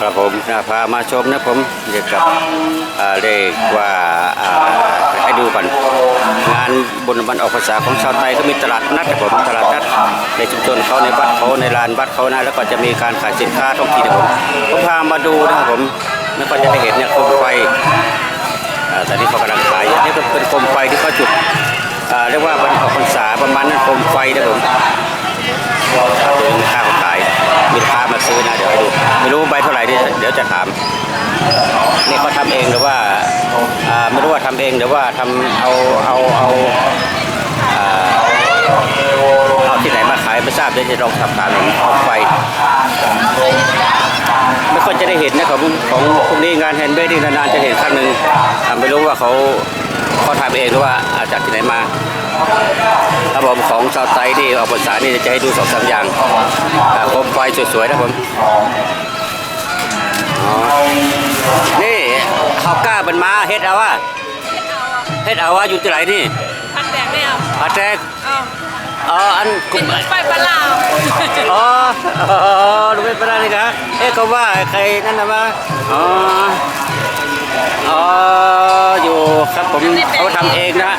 ครับผมนะพามาชมนะผมเกี่ยวกับเรียกว่าให้ดูก่อนงานบุญวันออกพรรษาของชาวไทยก็มีตลาดนัดผมตลาดนัดในชุมชนเขาในวัดเขาในลานวัดเขานะแล้วก็จะมีการขายสินค้าท้องถิ่นผมผมพามาดูนะครับผมแล้วก็จะได้เห็นเนี่ยโคมไฟตอนนี้เขากำลังขายอันนี้ก็เป็นโคมไฟที่เขาจุดเรียกว่าวันออกพรรษาประมาณนั้นโคมไฟนะผม ดี๋ยวจะถามนี่เขาทำเองหรือว่าไม่รู้ว่าทำเองหรือว่าทำเอาเอาเอาเอาที่ไหนมาขายไม่ทราบเดี๋ยวจะลองสอบถามหน่อยเอาไฟไม่ค่อยจะได้เห็นนะของของพวกนี้งานแฮนด์เมดนี่นานๆจะเห็นครั้งหนึ่งอ่าไม่รู้ว่าเขาเขาทำเองหรือว่าอาจากที่ไหนมาครับผมของชาวไทยที่ออกภาษานี่จะให้ดูสองสามอย่างโคมไฟสวยๆนะผม อ๋อนี่ข้าวกล้ามันมาเฮ็ดเอาว่าเฮ็ดเอาว่าอยู่ที่ไหนนี่พันแดงไม่เอาอาแจกเอาอ๋ออันเป็นรถไฟปลาลาวอ๋ออ๋อรู้ไม่เป็นไรนี่ครับเอ๊ะก็ว่าใครนั่นนะว่าอ๋อ อ๋อ อยู่ครับผมเขาทำเองนะ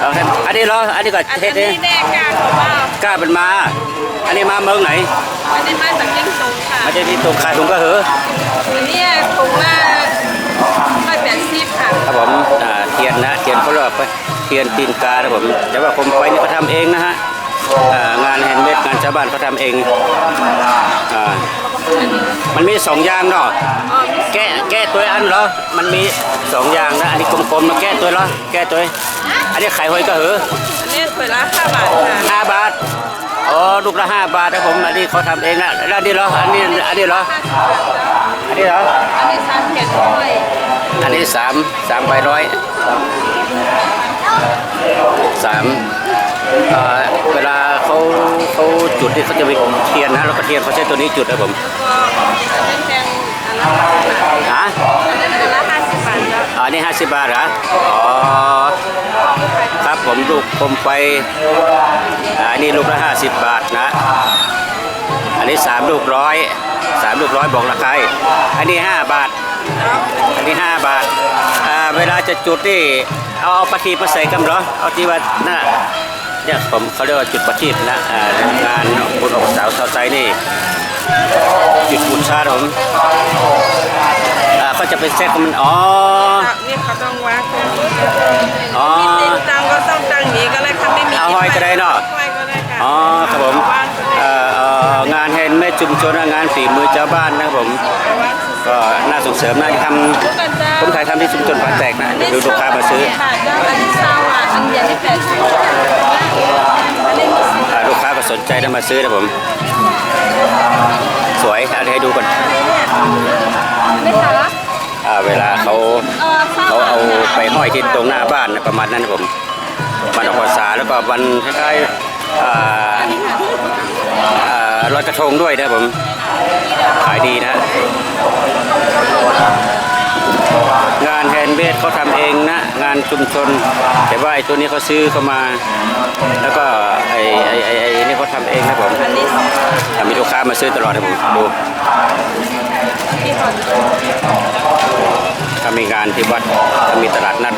เอาครับอันนี้เหรอ อันนี้ก็อันเฮ็ดเอนี้งแน่กลางของว่ากล้าเป็นมา อันนี้มาเมืองไหน อันนี้มาจากเชียงตุงค่ะมาจากที่ตรงขายถุงก็เหอะอันนี้ตุงละร้อยแปดสิบค่ะครับผมอ่าเทียนนะเทียนเขาเรียกว่าเทียนตีนกาครับผมแต่ว่าผมไปนี่เขาทำเองนะฮะอ่างานแฮนด์เมดงานชาวบ้านเขาทำเองอ่ามันมีสองอย่างเนาะอ๋อมีแก้แก้ตัวอันเหรอมันมีสองอย่างนะอันนี้กลมๆมาแก้ตัวเหรอแก้ตัวอันนี้ไข่หอยก็เหอะอันนี้ถ้วยละห้าบาทค่ะห้าบาทอ๋อ ลูกละห้าบาทนะผมอันนี้เขาทำเองนะแล้วอันนี้เหรออันนี้อันนี้เหรอห้าสิบบาทจ้าอันนี้เหรออันนี้สามแผ่นร้อยอันนี้สามสามใบร้อยสามเอ่อเวลาเขาเขาจุดที่เขาจะมีเทียนนะแล้วก็เทียนเขาใช้ตัวนี้จุดนะผมก็อันนี้แพงอันละห้าสิบบาทฮะอันนี้อันละห้าสิบบาทจ้าอ๋อนี่ห้าสิบบาทเหรออ๋อครับ ผมลูกผมไปอ่าอันนี้ลูกละห้าสิบบาทนะ อันนี้สามลูกร้อยสามลูกร้อยบอกราคาอันนี้ห้าบาท อันนี้ห้าบาทอ่าเวลาจะจุดนี่เอาเอาปฏิมาใส่กันเหรอเอาที่ว่าน่ะเนี่ยผมเขาเรียกว่าจุดประทีปนะอ่างานบุญออกสาวชาวไทยนี่ จุดบูชาครับผมอ่าเขาจะไปเซ็ตของมันอ๋อนี่เขาต้องวางตัวนี้อ๋อมีติดตังก็ต้อง ตังนี้ก็เลยค่ะไม่มีเอาห้อยก็ได้เนาะ ห้อยก็ได้ค่ะอ๋อครับผมวางก็ได้เอ่อเอ่องานแฮนด์เมดชุมชนงานฝีมือชาวบ้านนะครับผมวางก็น่าส่งเสริมนะทำผมถ่ายทำที่ชุมชนผาแตกนะเดี๋ยวดูลูกค้ามาซื้อค่ะเจ้าอันนี้ซาวอะอันเดียวนี่แปดสิบอันนี้มีสิบอ่าลูกค้าก็สนใจนะมาซื้อนะผม สวยเอาให้ดูก่อนไม่ค่ะอ่าเวลาเขาเออซาวเขาอะเอาไปห้อยที่ตรงหน้าบ้านนะประมาณนั้นนะผม วันออกพรรษาแล้วก็วันคล้ายๆลอยกระทงด้วยนะผมขายดีนะงานแฮนด์เมดเขาทำเองนะ งานชุมชน แต่ว่าไอ้ตัวนี้เขาซื้อเข้ามา แล้วก็ไอ้ไอ้ไอ้ไอ้นี่เขาทำเองนะผมอันนี้อ่มีลูกค้ามาซื้อตลอดนะผมดูที่ก่อนถ้ามีงานที่วัดถ้ามีตลาดนัด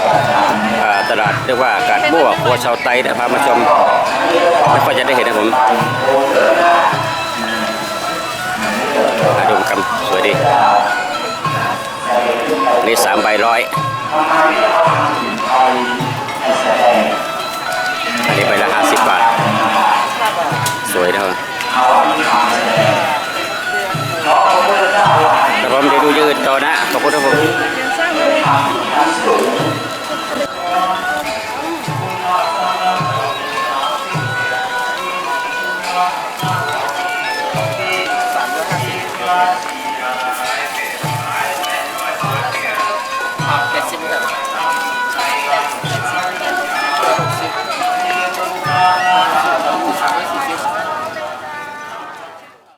ลาดเรียกว่ากาดมั่วครัวชาวไตเดี๋ยวพามาชมไม่ค่อยจะได้เห็นนะผมมาดูกันสวยดีนี่สามใบร้อยอันนี้ใบละห้าสิบบาท สวยนะครับแล้วผมเดี๋ยวดูยืดต่อนะขอบคุณครับผม